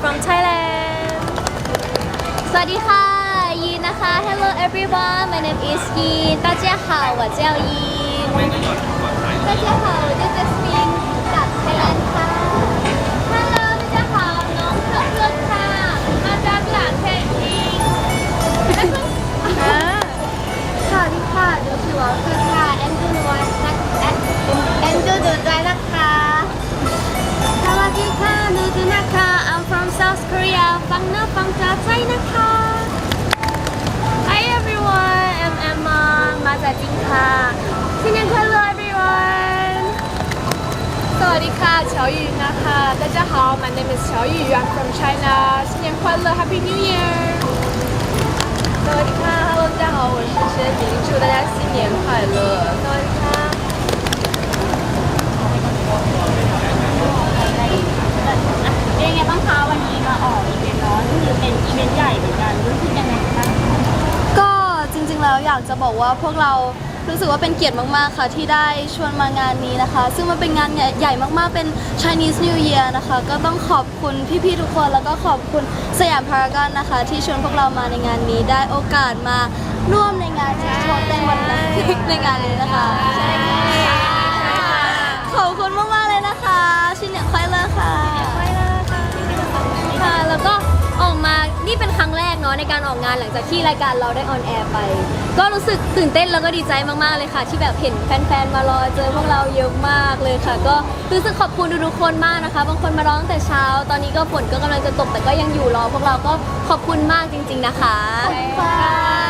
มาจิง from Thailand สวัสดีค่ะยีนนะคะ Hello everyone my name is ยีน大家好我叫ยีน大家好我叫 Jasmine จาก Thailand ค่ะ Hello 大家好น้องเพื่อนเพื่อนค่ะมาจากหลานเพนจิง สวัสดีค่ะดูชื่อว่าคือค่ะแอนดูนวัตนักแอนแอนดูดูใจนะคะ ะ ฟังเนื้อฟังจากใจนะคะ Hi everyone I'm Emma มาจากจีนค่ะ新年快乐 everyone สวัสดีค่ะ乔宇นะคะ大家好 my name is 乔宇 I'm from China 新年快乐 Happy New Year สวัสดีค่ะ ว่าพวกเรารู้สึกว่าเป็นเกียรติมาก ๆ ค่ะ ที่ได้ชวนมางานนี้นะคะ ซึ่งมันเป็นงานใหญ่มาก ๆ เป็น Chinese New Year นะคะ ก็ต้องขอบคุณพี่ ๆ ทุกคนแล้วก็ขอบคุณสยามพารากอนนะคะ ที่ชวนพวกเรามาในงานนี้ ได้โอกาสมาร่วมในงานที่โชว์เต้นวันนั้นในงานนี้นะคะขอบคุณมาก ๆ เลยนะคะ ชินเนี่ยควายเลอร์ค่ะค่ะ นี่เป็นครั้งแรกเนาะในการออกงานหลังจากที่รายการเราได้ออนแอร์ไป ก็รู้สึกตื่นเต้นแล้วก็ดีใจมากๆเลยค่ะ ที่แบบเห็นแฟนๆมารอเจอพวกเราเยอะมากเลยค่ะ ก็รู้สึกขอบคุณทุกๆคนมากนะคะ บางคนมาร้อตั้งแต่เช้า ตอนนี้ก็ฝนก็กำลังจะตกแต่ก็ยังอยู่รอพวกเราก็ขอบคุณมากจริง ๆนะคะใช่ใช่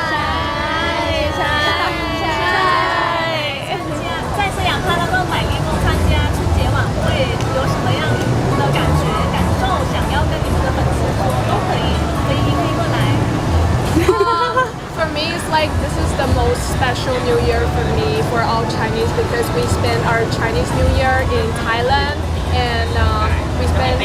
because we spend our Chinese New Year in Thailand and uh, we spend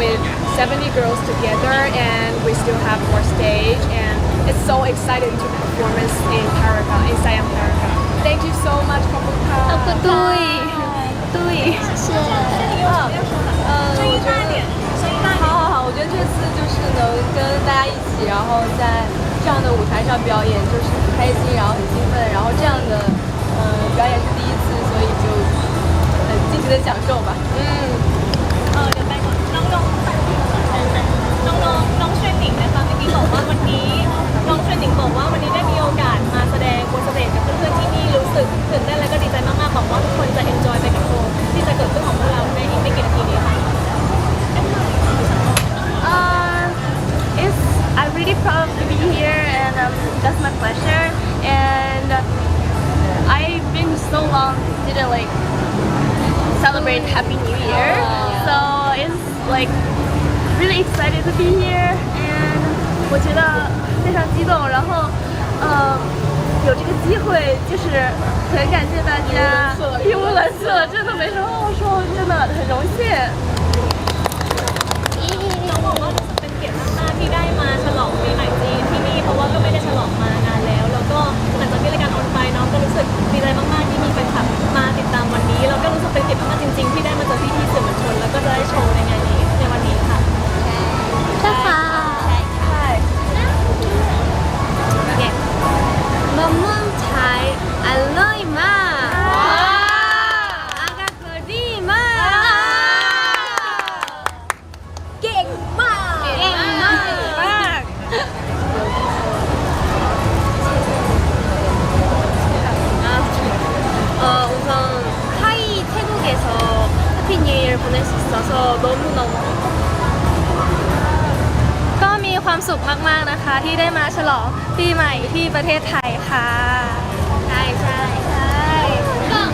with 70 girls together and we still have more stage and it's so exciting to performance in Paragon in Siam Paragon Thank you so much ขอบคุณค่ะ ขอบคุณค่ะ ตุ้ยตุ้ย呃声音大一点声音大一点好好好，我觉得这次就是能跟大家一起，然后在这样的舞台上表演，就是很开心，然后很兴奋，然后这样的嗯、表演是第一次，所以就 呃尽情的享受吧。 อืม เออเดี๋ยวไปก่อนน้องน้องน้องน้องน้องเชนหนิงนะคะเมื่อกี้บอกว่าวันนี้น้องเชนหนิงบอกว่าวันนี้ได้มีโอกาสมาแสดงบนสเตจกับเพื่อนๆที่นี่รู้สึกตื่นเต้นและก็ดีใจมากๆบอกว่าทุกคนจะเอนจอยไปกับโชว์ที่จะเกิดขึ้นของพวกเราในอีกไม่กี่นาทีนี้ค่ะ Um, it's I'm really proud to be here, and um, that's my pleasure. And I've been so long didn't like celebrate Happy New Year, so it's like really excited to be here. And 我觉得非常激动，然后呃有这个机会，就是很感谢大家，语无伦次了，真的没什么好说，真的很荣幸。 ลองปีใหม่ที่ประเทศไทยค่ะ ใช่ใช่ใช่เออ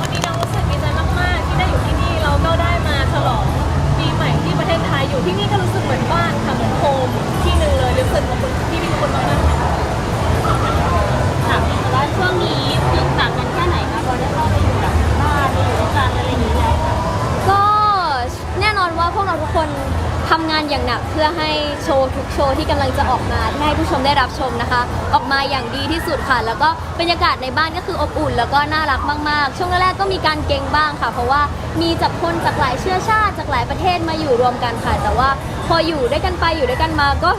วันนี้น้รู้กดีใจมาก ๆ ที่ได้อยู่ที่นี่เราก็ได้มาฉลองปีใหม่ที่ประเทศไทยอยู่ที่นี่ก็รู้สึกเหมือน ที่กำลังจะออกมาที่ให้ผู้ชมได้รับชมนะคะ ออกมาอย่างดีที่สุดค่ะ แล้วก็บรรยากาศในบ้านก็คืออบอุ่น แล้วก็น่ารักมากๆ ช่วงแรกๆก็มีการเก่งบ้างค่ะ เพราะว่ามีจากคนจากหลายเชื้อชาติจากหลายประเทศมาอยู่รวมกันค่ะ แต่ว่าพออยู่ด้วยกันไปอยู่ด้วยกันมาก็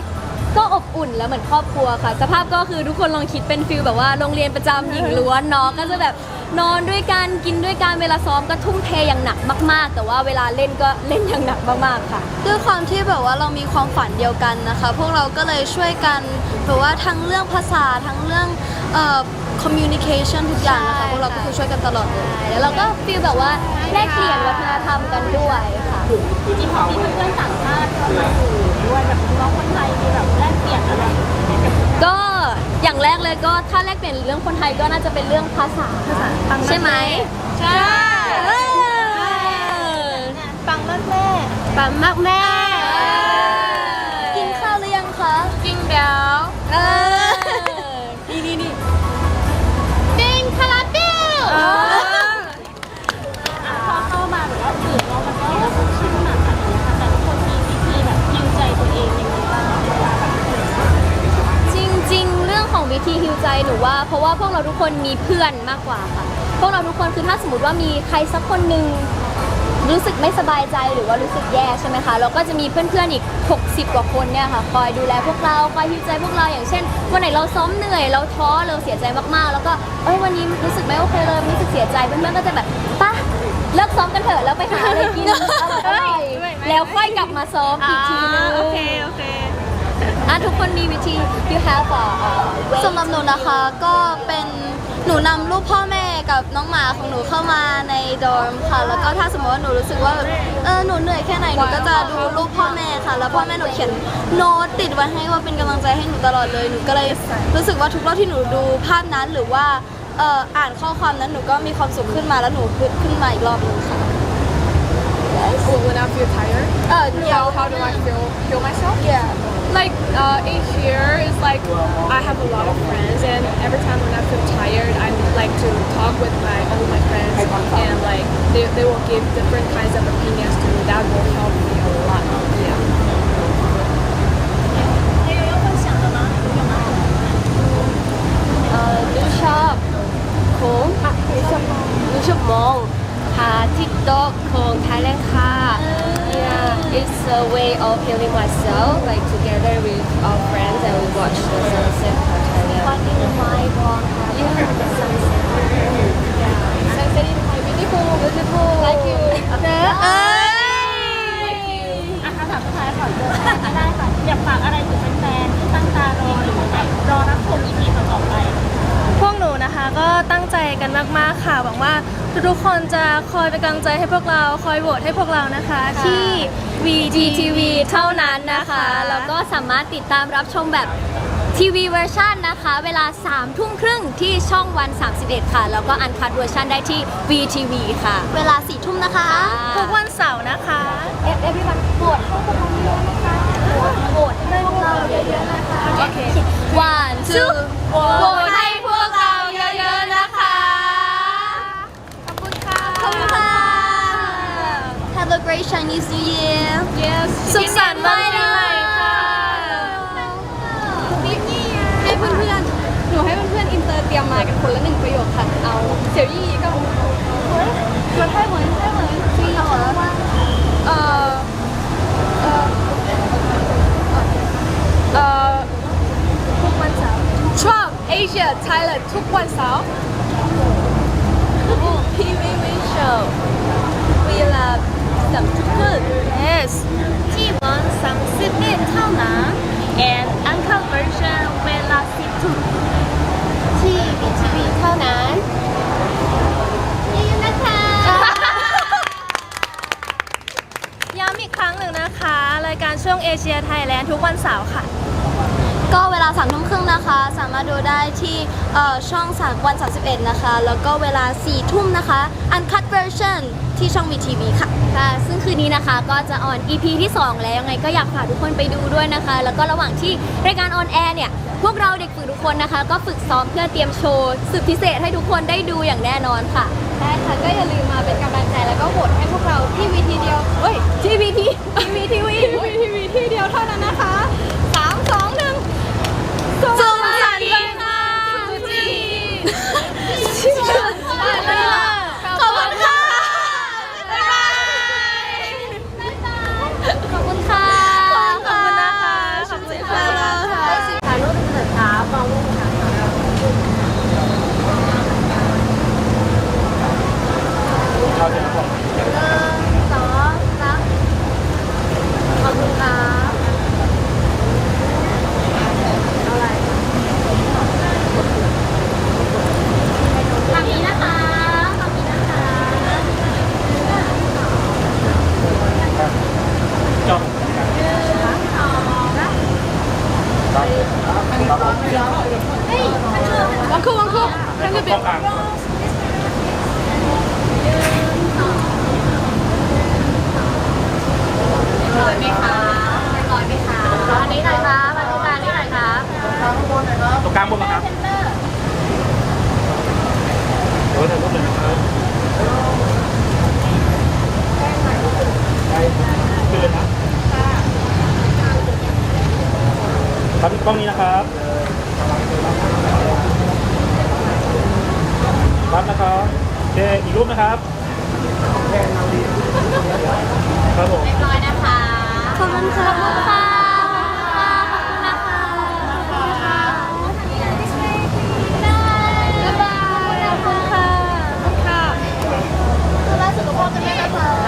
ก็อบอุ่นแล้วเหมือนครอบครัวค่ะ สภาพก็คือทุกคนลองคิดเป็นฟิลแบบว่าโรงเรียนประจำหญิงล้วนเนาะก็จะแบบนอนด้วยกันกินด้วยกันเวลาซ้อมก็ทุ่มเทอย่างหนักมาก ๆ แต่ว่าเวลาเล่นก็เล่นอย่างหนักมากๆค่ะ ด้วยความที่แบบว่าเรามีความฝันเดียวกันนะคะ พวกเราก็เลยช่วยกันแบบว่าทั้งเรื่องภาษาทั้งเรื่องเอ่อ communication ทุกอย่างนะคะใช่พวกเราก็คือช่วยกันตลอดเลยแล้วเราก็ฟีลแบบว่าแลกเปลี่ยนวัฒนธรรมกันด้วยค่ะจริงๆพอมีเพื่อนๆต่างชาติเข้ามาอยู่ด้วยแบบน้องคนไทยมีแบบแลกเปลี่ยนอะไรก็อย่างแรกเลยก็ถ้าแลกเปลี่ยนเรื่องคนไทยก็น่าจะเป็นเรื่องภาษาใช่ไหมใช่เออฟังมากแม่ปังมากแม่ วิธีฮิวใจหนูว่า เพราะว่าพวกเราทุกคนมีเพื่อนมากกว่าค่ะพวกเราทุกคนคือถ้าสมมติว่ามีใครสักคนหนึ่งรู้สึกไม่สบายใจหรือว่ารู้สึกแย่ใช่ไหมคะเราก็จะมีเพื่อนๆอีก 60 กว่าคนเนี่ยค่ะ คอยดูแลพวกเราคอยฮิวใจพวกเราอย่างเช่นวันไหนเราซ้อมเหนื่อยเราท้อเราเสียใจมากๆ แล้วก็เอ้ยวันนี้รู้สึกไม่โอเคเลยรู้สึกเสียใจเพื่อนๆก็จะแบบปะเลิกซ้อมกันเถอะแล้วไปหาอะไรกินอร่อยๆแล้วค่อยกลับมาซ้อมอีกทีนึง โอเคโอเค อะทุกคนมีวิธี you have a uh, way สำหรับหนูนะคะก็เป็นหนูนำรูปพ่อแม่กับน้องหมาของหนูเข้ามาในดอร์มค่ะ แล้วก็ถ้าสมมติว่าหนูรู้สึกว่าแบบเออหนูเหนื่อยแค่ไหนหนูก็จะดูรูปพ่อแม่ค่ะ แล้วพ่อแม่หนูเขียนโน้ตติดไว้ให้ว่าเป็นกำลังใจให้หนูตลอดเลยหนูก็เลยรู้สึกว่าทุกรอบที่หนูดูภาพนั้นหรือว่าเอ่ออ่านข้อความนั้นหนูก็มีความสุขขึ้นมาแล้วหนูพึดขึ้นมาอีกรอบหนึงค่ะ when I feel tired Uh, how, how do I feel feel myself yeah like uh, in here is like I have a lot of friends and every time when I feel tired I like to talk with my all my friends and like they, they will give different kinds of opinions to me that เป็นกำลังใจให้พวกเราคอยโหวตให้พวกเรานะคะ ที่ VGTV เท่านั้นนะคะ แล้วก็สามารถติดตามรับชมแบบทีวีเวอร์ชันนะคะ เวลา3ทุ่มครึ่งที่ช่องวัน 31 ค่ะ แล้วก็อันคัดเวอร์ชันได้ที่ VTV ค่ะ เวลาสี่ทุ่มนะคะทุกวันเสาร์นะคะ เอฟเอฟวันโหวตให้พวกเราเยอะนะคะโหวตให้พวกเราเยอะๆนะคะ โอเค one two โหวตให้พวกเราเยอะๆนะคะ ขอบคุณค่ะ Have a great Chinese New Year Yes สุขสันต์วันปีใหม่ค่ะให้เพื่อนๆ หนูให้เพื่อนๆ อินเตอร์เตรียมมากันคนละหนึ่งประโยคค่ะ เอาเสี่ยวยี่ก็เฮ้ยชวนให้เหมือนให้เหมือนจริเหรอเออเอออทุกวันเสาร์ Trump เชียไทยแลนด์ทุกวันเสาร์ TV show สามทุ่มครึ่ง yes ที่วันสามสิบเอ็ดเท่านั้น and uncut version เวลาสิบทุ่มที่ VTV เท่านั้นย้ำอีกครั้งหนึ่งนะคะ รายการช่วงเอเชียไทยแลนด์ทุกวันเสาร์ค่ะ ก็เวลาสามทุ่มครึ่งนะคะ สามารถดูได้ที่เอ่อช่องสามวัน 31 นะคะ แล้วก็เวลา4ี่ทุ่มนะคะ uncut version ที่ช่อง VTV ค่ะ ค่ะ ซึ่งคืนนี้นะคะก็จะออน EP ที่ 2 แล้วยังไงก็อยากฝากทุกคนไปดูด้วยนะคะ แล้วก็ระหว่างที่รายการออนแอร์เนี่ย พวกเราเด็กฝึกทุกคนนะคะ ก็ฝึกซ้อมเพื่อเตรียมโชว์สุดพิเศษให้ทุกคนได้ดูอย่างแน่นอนค่ะใช่ค่ะก็อย่าลืมมาเป็นกำลังใจแล้วก็โหวตให้พวกเราที่วีทีเดียวเฮ้ยทีวีทีทีวีทีวีทีวีทีวีที่เดียวเท่านั้นนะคะสามสองหนึ่งสุข อีกรูปนะครับครับผม ร้อยนะคะ ขอบคุณค่ะบ๊ายบายขอบคุณค่ะ ดูแลสุขภาพกันด้วยนะคะ